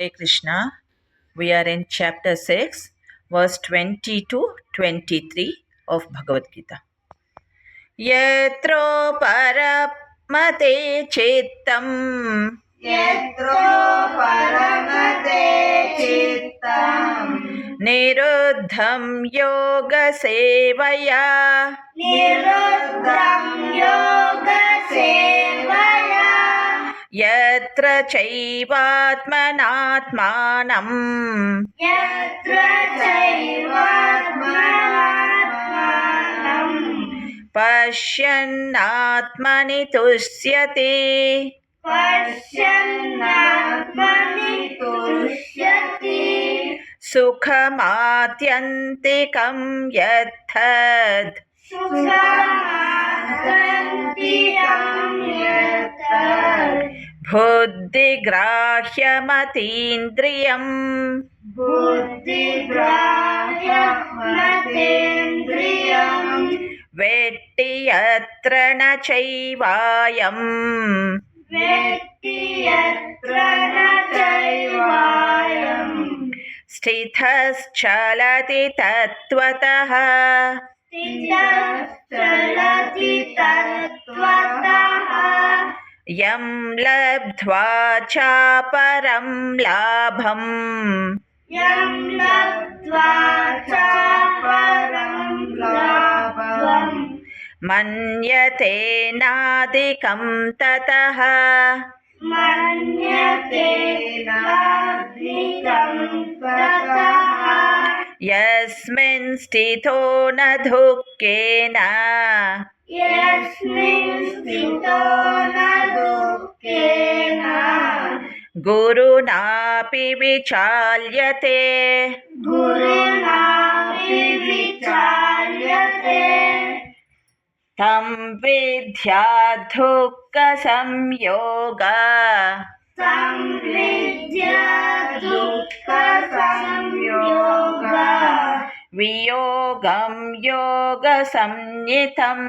Hey Krishna, we are in chapter 6, verse 20 to 23 of Bhagavad Gita. Yatro paramate chittam Yatro paramate chittam Niruddham yoga sevaya Niruddham yoga sevaya यत्र चैवात्मनात्मानम्। पश्यन्नात्मनि तुष्यति। पश्यन्नात्मनि तुष्यति। सुखमात्यन्तिकं यत्थद् सुखमागन्तिकं बुद्धिग्राह्यमतीन्द्रियम् बुद्धिग्राह्यमतेन्द्रियम् वेट्टि यत्र न चैवायम् वेत्ति यत्र न चैवायम् स्थितश्चलति तत्त्वतः स्थितश्चलति तत्त्वतः यं लब्ध्वा चापरं लाभम् यं लब्ध्वा च परं लाभम् मन्यते नादिकं ततः मन्यते नाधिकं ततः यस्मिन् स्थितो न दुःखेन गुरुनापि विचाल्यते। गुरुनापि विचाल्यते। तं विद्या दुःखसंयोग वियोगं यो योगयोगसंहितम्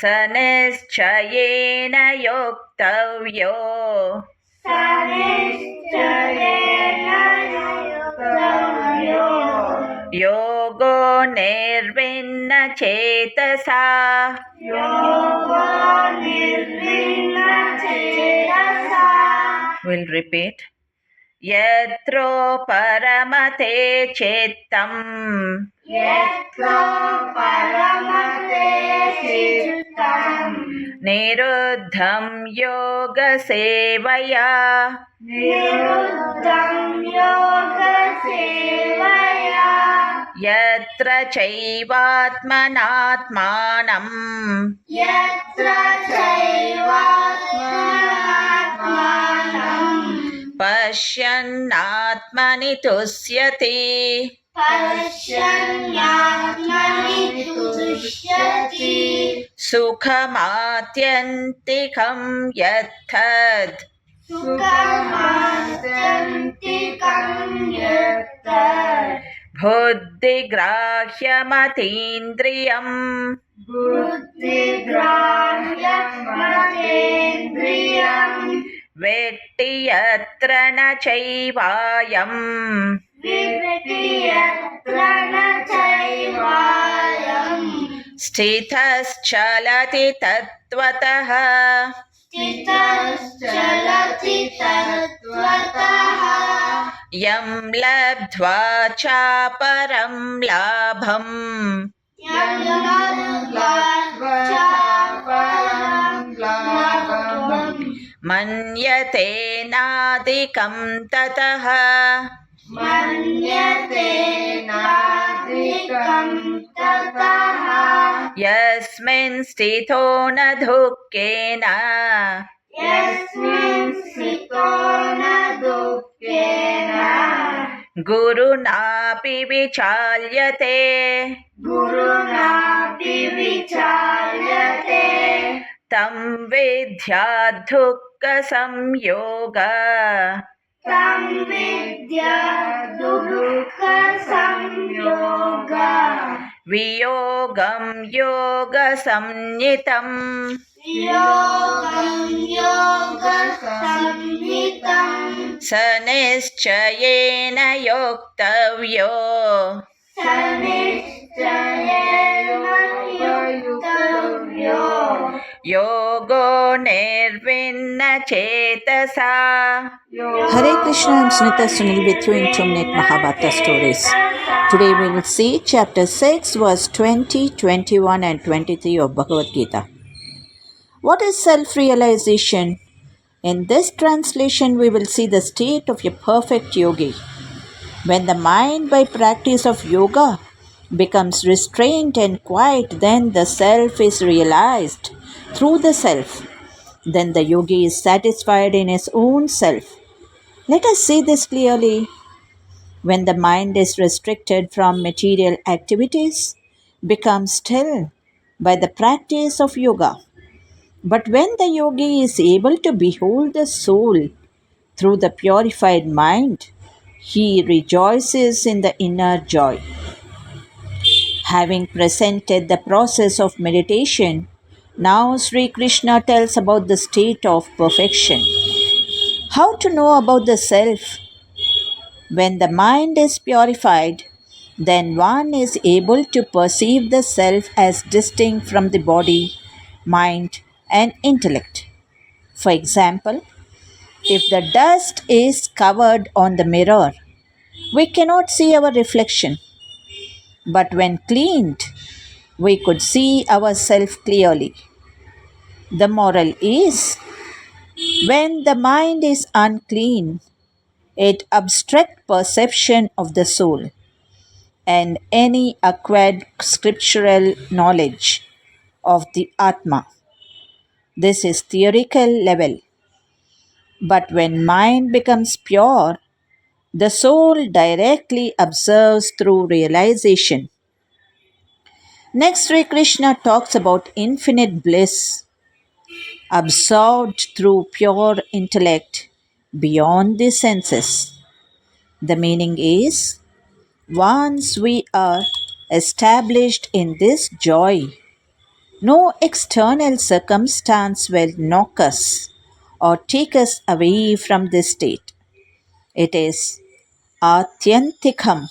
स निश्चयेन योक्तव्यो सनिश्चयेन योक्तव्यो योगो निर्विण्णचेतसा योगो निर्विण्णचेतसा विल् रिपीट् यत्रो परमते चित्तम् यत्र परमते चित्तम् निरुद्धं योगसेवया निरुद्धं योगसेवया यत्र चैवात्मनात्मानम् यत्र चैवात्मनात्मानम् पश्यन्नात्मनि तुष्यति। पश्यन्नात्मनि तुष्यति। सुखमात्यन्तिकं यत्थद् सुखमात्यन्तिकं बुद्धिग्राह्यमतेन्द्रियम्। वेट्टियत्र न चैवायम्। स्थितश्चलति तत्त्वतः। यं लब्ध्वा चापरं लाभम्। मन्यते नादिकं ततः। मन्यते नाधिकं ततः। यस्मिन् स्थितो न दुःखेन। यस्मिन् स्थितो न दुःखेन। गुरुणापि विचाल्यते। गुरुणापि विचार्यते तं विद्या दुख संयोग विद्या दुःखसंयोग। वियोगं स निश्चयेन योक्तव्यो। योक्तव्यो। ಯೋಗೋ ನಿರ್ವಿನ್ನ ಚೇತಸ Hare Krishna, I'm Sunita Sunil with you in Two Minute Mahabharata Stories. Today we will see chapter 6, verse 20, 21, and 23 of Bhagavad Gita. What is self realization? In this translation, we will see the state of a perfect yogi. When the mind, by practice of yoga, becomes restrained and quiet, then the self is realized through the self. Then the yogi is satisfied in his own self. Let us see this clearly. When the mind is restricted from material activities, becomes still by the practice of yoga. But when the yogi is able to behold the soul through the purified mind, he rejoices in the inner joy. Having presented the process of meditation, now Sri Krishna tells about the state of perfection. How to know about the self? When the mind is purified, then one is able to perceive the self as distinct from the body, mind, and intellect. For example, if the dust is covered on the mirror, we cannot see our reflection. But when cleaned, we could see ourselves clearly. The moral is when the mind is unclean, it obstructs perception of the soul and any acquired scriptural knowledge of the Atma. This is theoretical level. But when mind becomes pure, the soul directly observes through realization. Next, Sri Krishna talks about infinite bliss, absorbed through pure intellect beyond the senses. The meaning is once we are established in this joy, no external circumstance will knock us or take us away from this state. It is Atyantikam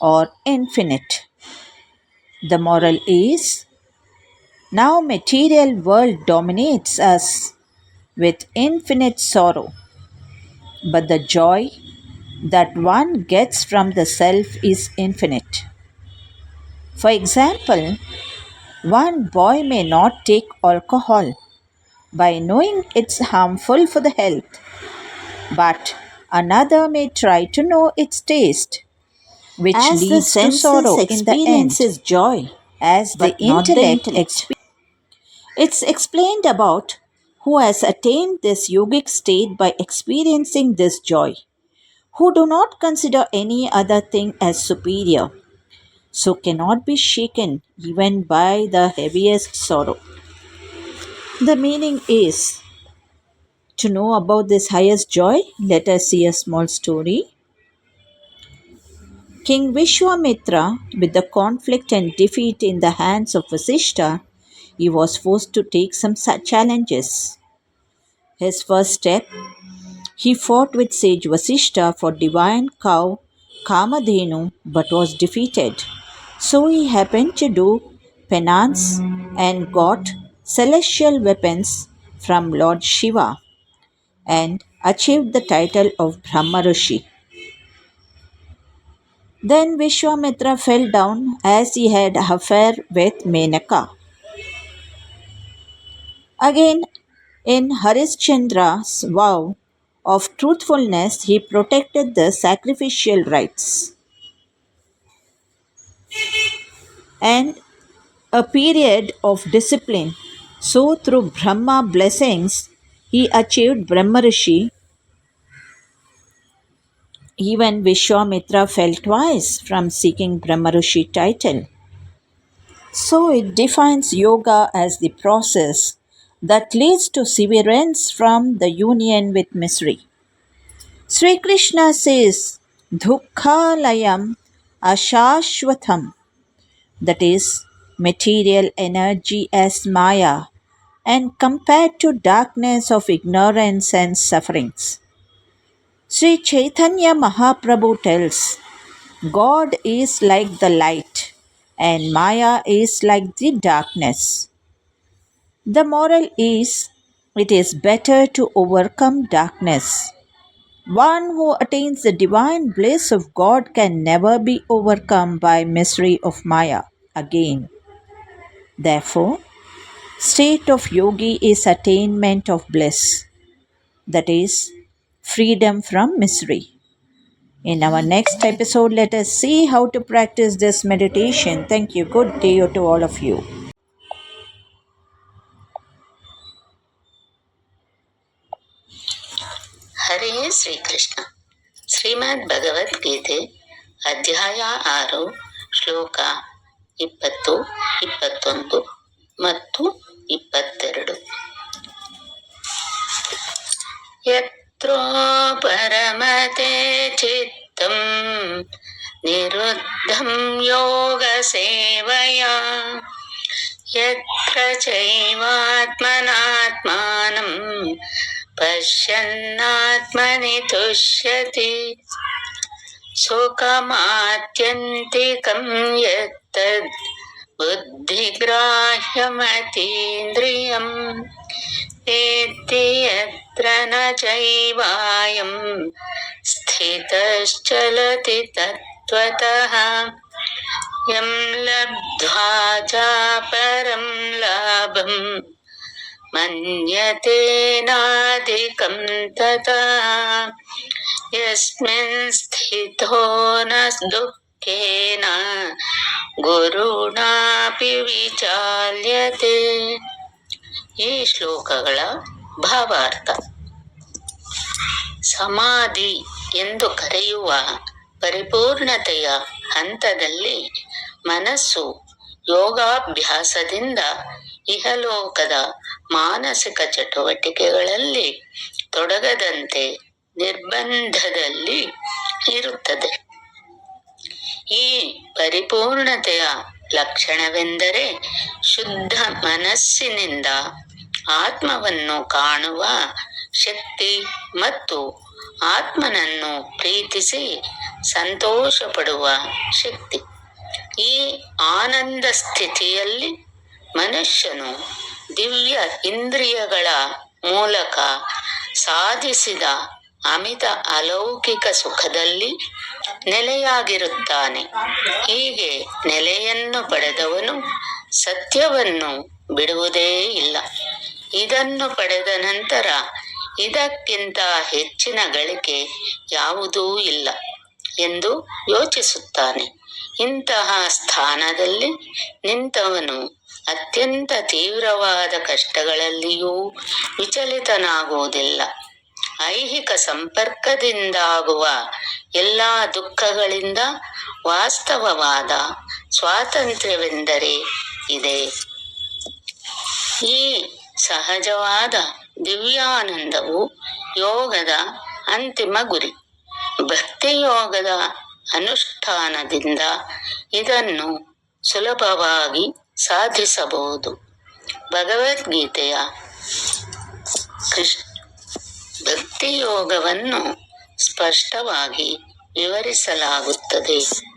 or infinite. The moral is now material world dominates us with infinite sorrow. But the joy that one gets from the self is infinite. For example, one boy may not take alcohol by knowing it's harmful for the health, but another may try to know its taste, which As the leads to sorrow in the end. experiences joy, As the but not the intellect, intellect. expe- it's explained about who has attained this yogic state by experiencing this joy, who do not consider any other thing as superior, so cannot be shaken even by the heaviest sorrow. The meaning is to know about this highest joy, let us see a small story. King Vishwamitra, with the conflict and defeat in the hands of Vasishta, he was forced to take some challenges. His first step, he fought with sage Vasishta for divine cow Kamadhenu but was defeated. So he happened to do penance and got celestial weapons from Lord Shiva and achieved the title of Brahma Rishi. Then Vishwamitra fell down as he had affair with Menaka. Again, in Harishchandra's vow of truthfulness, he protected the sacrificial rites. And a period of discipline. So, through Brahma blessings, he achieved Brahma Rishi. Even Vishwamitra fell twice from seeking Brahma Rishi title. So it defines yoga as the process that leads to severance from the union with misery. Sri Krishna says, Dukkhalayam Ashashwatham, that is, material energy as Maya, and compared to darkness of ignorance and sufferings. Sri Chaitanya Mahaprabhu tells God is like the light and Maya is like the darkness. The moral is it is better to overcome darkness. One who attains the divine bliss of God can never be overcome by misery of Maya again. Therefore, state of yogi is attainment of bliss, that is, freedom from misery. In our next episode, let us see how to practice this meditation. Thank you. Good day to all of you. ಹರೇ ಶ್ರೀಕೃಷ್ಣ ಶ್ರೀಮದ್ ಭಗವದ್ಗೀತೆ ಅಧ್ಯಾಯ ಆರು ಶ್ಲೋಕ ಇಪ್ಪತ್ತು ಇಪ್ಪತ್ತೊಂದು ಮತ್ತು ಇಪ್ಪತ್ತೆರಡು పరమతే చిత్తం నిరుద్ధం యోగసేవయా యత్రైవాత్మనాత్మానం పశ్యన్నాత్మని తుష్యతి సుఖమాత్యంతికం యత్తద్ బుద్ధిగ్రాహ్యమతీంద్రియం एत्यत्र न चैवायं स्थितश्चलति तत्त्वतः यं लब्ध्वा चापरं लाभं मन्यते नाधिकं तथा यस्मिन् स्थितो न दुःखेन गुरुणापि विचाल्यते ಈ ಶ್ಲೋಕಗಳ ಭಾವಾರ್ಥ. ಸಮಾಧಿ ಎಂದು ಕರೆಯುವ ಪರಿಪೂರ್ಣತೆಯ ಹಂತದಲ್ಲಿ ಮನಸ್ಸು ಯೋಗಾಭ್ಯಾಸದಿಂದ ಇಹಲೋಕದ ಮಾನಸಿಕ ಚಟುವಟಿಕೆಗಳಲ್ಲಿ ತೊಡಗದಂತೆ ನಿರ್ಬಂಧದಲ್ಲಿ ಇರುತ್ತದೆ. ಈ ಪರಿಪೂರ್ಣತೆಯ ಲಕ್ಷಣವೆಂದರೆ ಶುದ್ಧ ಮನಸ್ಸಿನಿಂದ ಆತ್ಮವನ್ನು ಕಾಣುವ ಶಕ್ತಿ ಮತ್ತು ಆತ್ಮನನ್ನು ಪ್ರೀತಿಸಿ ಸಂತೋಷ ಪಡುವ ಶಕ್ತಿ. ಈ ಆನಂದ ಸ್ಥಿತಿಯಲ್ಲಿ ಮನುಷ್ಯನು ದಿವ್ಯ ಇಂದ್ರಿಯಗಳ ಮೂಲಕ ಸಾಧಿಸಿದ ಅಮಿತ ಅಲೌಕಿಕ ಸುಖದಲ್ಲಿ ನೆಲೆಯಾಗಿರುತ್ತಾನೆ. ಹೀಗೆ ನೆಲೆಯನ್ನು ಪಡೆದವನು ಸತ್ಯವನ್ನು ಬಿಡುವುದೇ ಇಲ್ಲ. ಇದನ್ನು ಪಡೆದ ನಂತರ ಇದಕ್ಕಿಂತ ಹೆಚ್ಚಿನ ಗಳಿಕೆ ಯಾವುದೂ ಇಲ್ಲ ಎಂದು ಯೋಚಿಸುತ್ತಾನೆ. ಇಂತಹ ಸ್ಥಾನದಲ್ಲಿ ನಿಂತವನು ಅತ್ಯಂತ ತೀವ್ರವಾದ ಕಷ್ಟಗಳಲ್ಲಿಯೂ ವಿಚಲಿತನಾಗುವುದಿಲ್ಲ. ಐಹಿಕ ಸಂಪರ್ಕದಿಂದಾಗುವ ಎಲ್ಲ ದುಃಖಗಳಿಂದ ವಾಸ್ತವವಾದ ಸ್ವಾತಂತ್ರ್ಯವೆಂದರೆ ಇದೆ. ಈ ಸಹಜವಾದ ದಿವ್ಯಾನಂದವು ಯೋಗದ ಅಂತಿಮ ಗುರಿ. ಭಕ್ತಿಯೋಗದ ಅನುಷ್ಠಾನದಿಂದ ಇದನ್ನು ಸುಲಭವಾಗಿ ಸಾಧಿಸಬಹುದು. ಭಗವದ್ಗೀತೆಯ ಕೃಷ್ಣ ಭಕ್ತಿಯೋಗವನ್ನು ಸ್ಪಷ್ಟವಾಗಿ ವಿವರಿಸಲಾಗುತ್ತದೆ.